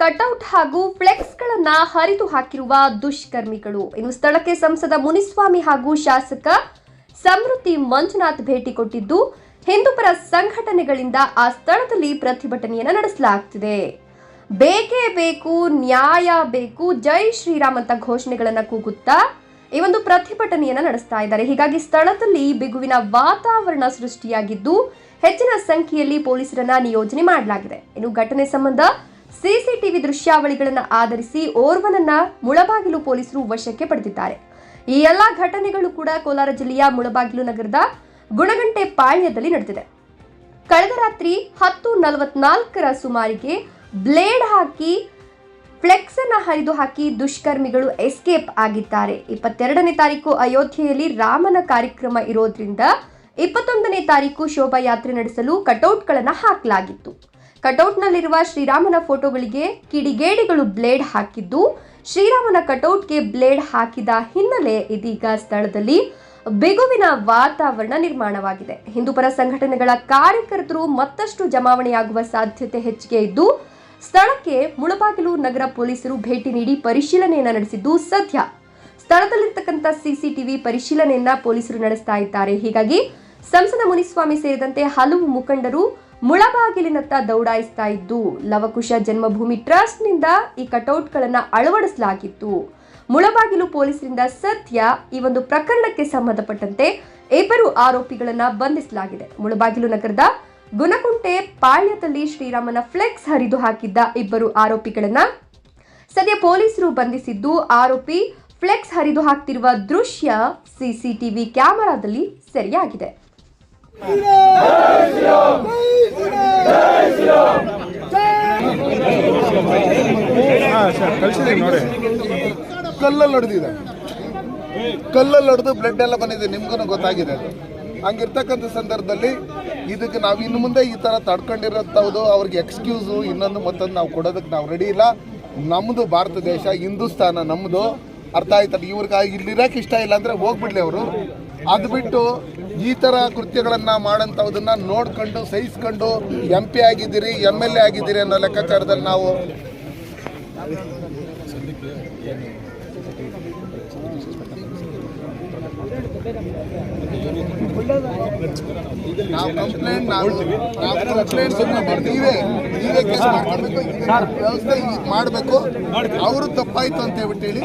Cutout ಹಾಗೂ ಫ್ಲೆಕ್ಸ್ಗಳನ್ನ ಹರಿದು ಹಾಕಿರುವ ದುಷ್ಕರ್ಮಿಗಳು. ಇನ್ನು ಸ್ಥಳಕ್ಕೆ ಸಂಸದ ಮುನಿಸ್ವಾಮಿ ಹಾಗೂ ಶಾಸಕ ಸಮೃದ್ಧಿ ಮಂಜುನಾಥ್ ಭೇಟಿ ಕೊಟ್ಟಿದ್ದು ಹಿಂದೂಪರ ಸಂಘಟನೆಗಳಿಂದ ಆ ಸ್ಥಳದಲ್ಲಿ ಪ್ರತಿಭಟನೆಯನ್ನು ನಡೆಸಲಾಗ್ತಿದೆ. ಬೇಕೇ ಬೇಕು, ನ್ಯಾಯ ಬೇಕು, ಜೈ ಶ್ರೀರಾಮ್ ಅಂತ ಘೋಷಣೆಗಳನ್ನು ಕೂಗುತ್ತಾ ಈ ಒಂದು ಪ್ರತಿಭಟನೆಯನ್ನು ನಡೆಸ್ತಾ ಇದ್ದಾರೆ. ಹೀಗಾಗಿ ಸ್ಥಳದಲ್ಲಿ ಬಿಗುವಿನ ವಾತಾವರಣ ಸೃಷ್ಟಿಯಾಗಿದ್ದು, ಹೆಚ್ಚಿನ ಸಂಖ್ಯೆಯಲ್ಲಿ ಪೊಲೀಸರನ್ನ ನಿಯೋಜನೆ ಮಾಡಲಾಗಿದೆ. ಇನ್ನು ಘಟನೆ ಸಂಬಂಧ ಸಿಸಿಟಿವಿ ದೃಶ್ಯಾವಳಿಗಳನ್ನು ಆಧರಿಸಿ ಓರ್ವನನ್ನ ಮುಳಬಾಗಿಲು ಪೊಲೀಸರು ವಶಕ್ಕೆ ಪಡೆದಿದ್ದಾರೆ. ಈ ಎಲ್ಲಾ ಘಟನೆಗಳು ಕೂಡ ಕೋಲಾರ ಜಿಲ್ಲೆಯ ಮುಳಬಾಗಿಲು ನಗರದ ಗುಣಗಂಟೆ ಪಾಳ್ಯದಲ್ಲಿ ನಡೆದಿದೆ. ಕಳೆದ ರಾತ್ರಿ ಹತ್ತು ನಲವತ್ನಾಲ್ಕರ ಸುಮಾರಿಗೆ ಬ್ಲೇಡ್ ಹಾಕಿ ಫ್ಲೆಕ್ಸ್ ಅನ್ನ ಹರಿದು ಹಾಕಿ ದುಷ್ಕರ್ಮಿಗಳು ಎಸ್ಕೇಪ್ ಆಗಿದ್ದಾರೆ. ಇಪ್ಪತ್ತೆರಡನೇ ತಾರೀಕು ಅಯೋಧ್ಯೆಯಲ್ಲಿ ರಾಮನ ಕಾರ್ಯಕ್ರಮ ಇರೋದ್ರಿಂದ ಇಪ್ಪತ್ತೊಂದನೇ ತಾರೀಕು ಶೋಭಾಯಾತ್ರೆ ನಡೆಸಲು ಕಟೌಟ್ಗಳನ್ನು ಹಾಕಲಾಗಿತ್ತು. ಕಟೌಟ್ನಲ್ಲಿರುವ ಶ್ರೀರಾಮನ ಫೋಟೋಗಳಿಗೆ ಕಿಡಿಗೇಡಿಗಳು ಬ್ಲೇಡ್ ಹಾಕಿದ್ದು, ಶ್ರೀರಾಮನ ಕಟೌಟ್ಗೆ ಬ್ಲೇಡ್ ಹಾಕಿದ ಹಿನ್ನೆಲೆ ಇದೀಗ ಸ್ಥಳದಲ್ಲಿ ಬಿಗುವಿನ ವಾತಾವರಣ ನಿರ್ಮಾಣವಾಗಿದೆ. ಹಿಂದೂಪರ ಸಂಘಟನೆಗಳ ಕಾರ್ಯಕರ್ತರು ಮತ್ತಷ್ಟು ಜಮಾವಣೆಯಾಗುವ ಸಾಧ್ಯತೆ ಹೆಚ್ಚಿಗೆ ಇದ್ದು, ಸ್ಥಳಕ್ಕೆ ಮುಳಬಾಗಿಲು ನಗರ ಪೊಲೀಸರು ಭೇಟಿ ನೀಡಿ ಪರಿಶೀಲನೆಯನ್ನು ನಡೆಸಿದ್ದು ಸದ್ಯ. ಸ್ಥಳದಲ್ಲಿರ್ತಕ್ಕಂಥ ಸಿಸಿಟಿವಿ ಪರಿಶೀಲನೆಯನ್ನ ಪೊಲೀಸರು ನಡೆಸ್ತಾ ಇದ್ದಾರೆ. ಹೀಗಾಗಿ ಸಂಸದ ಮುನಿಸ್ವಾಮಿ ಸೇರಿದಂತೆ ಹಲವು ಮುಖಂಡರು ಮುಳಬಾಗಿಲಿನತ್ತ ದೌಡಾಯಿಸ್ತಾ ಇದ್ದು, ಲವಕುಶ ಜನ್ಮಭೂಮಿ ಟ್ರಸ್ಟ್ನಿಂದ ಈ ಕಟೌಟ್ಗಳನ್ನ ಅಳವಡಿಸಲಾಗಿತ್ತು. ಮುಳಬಾಗಿಲು ಪೊಲೀಸರಿಂದ ಸತ್ಯ ಈ ಒಂದು ಪ್ರಕರಣಕ್ಕೆ ಸಂಬಂಧಪಟ್ಟಂತೆ ಇಬ್ಬರು ಆರೋಪಿಗಳನ್ನ ಬಂಧಿಸಲಾಗಿದೆ. ಮುಳಬಾಗಿಲು ನಗರದ ಗುಣಕುಂಟೆ ಪಾಳ್ಯದಲ್ಲಿ ಶ್ರೀರಾಮನ ಫ್ಲೆಕ್ಸ್ ಹರಿದು ಹಾಕಿದ್ದ ಇಬ್ಬರು ಆರೋಪಿಗಳನ್ನ ಸದ್ಯ ಪೊಲೀಸರು ಬಂಧಿಸಿದ್ದು, ಆರೋಪಿ ಫ್ಲೆಕ್ಸ್ ಹರಿದು ಹಾಕ್ತಿರುವ ದೃಶ್ಯ ಸಿಸಿಟಿವಿ ಕ್ಯಾಮೆರಾದಲ್ಲಿ ಸೆರೆಯಾಗಿದೆ. ಸರ್ ನೋಡಿ. ಕಲ್ಲಲ್ಲಿ ಹೊಡೆದಿದೆ. ಕಲ್ಲಲ್ಲಿ ಹೊಡೆದು ಬ್ಲಡ್ ಎಲ್ಲ ಬಂದಿದೆ ನಿಮ್ಗೂ ಗೊತ್ತಾಗಿದೆ ಅದು. ಹಂಗಿರ್ತಕ್ಕಂಥ ಸಂದರ್ಭದಲ್ಲಿ ಇದಕ್ಕೆ ನಾವು ಇನ್ನು ಮುಂದೆ ಈ ಥರ ತಡ್ಕೊಂಡಿರೋಂಥದ್ದು ಅವ್ರಿಗೆ ಎಕ್ಸ್ಕ್ಯೂಸು ಇನ್ನೊಂದು ಮತ್ತೊಂದು ನಾವು ಕೊಡೋದಕ್ಕೆ ನಾವು ರೆಡಿ ಇಲ್ಲ. ನಮ್ಮದು ಭಾರತ ದೇಶ, ಹಿಂದೂಸ್ತಾನ ನಮ್ಮದು ಅರ್ಥ ಆಯ್ತಲ್ಲ ಇವ್ರಿಗೆ ಇಲ್ಲಿರೋಕೆ ಇಷ್ಟ ಇಲ್ಲ ಅಂದರೆ ಹೋಗ್ಬಿಡ್ಲಿ ಅವರು. ಅದು ಬಿಟ್ಟು ಈ ಥರ ಕೃತ್ಯಗಳನ್ನು ಮಾಡಂತವುದನ್ನ ನೋಡ್ಕೊಂಡು ಸಹಿಸ್ಕೊಂಡು ಎಂ ಪಿ ಆಗಿದ್ದೀರಿ ಎಂ ಎಲ್ ಎ ಆಗಿದ್ದೀರಿ ಅನ್ನೋ ಲೆಕ್ಕಾಚಾರದಲ್ಲಿ ನಾವು ನಾವು ಕಂಪ್ಲೇಂಟ್ ನಾವು ಕಂಪ್ಲೇಂಟ್ ನೀವೇ ನೀವೇ ಕೇಸ್ ಮಾಡ್ಕೊಬೇಕು ವ್ಯವಸ್ಥೆ ಮಾಡಬೇಕು. ಅವರು ತಪ್ಪಾಯ್ತು ಅಂತ ಹೇಳ್ಬಿಟ್ಟು ಹೇಳಿ.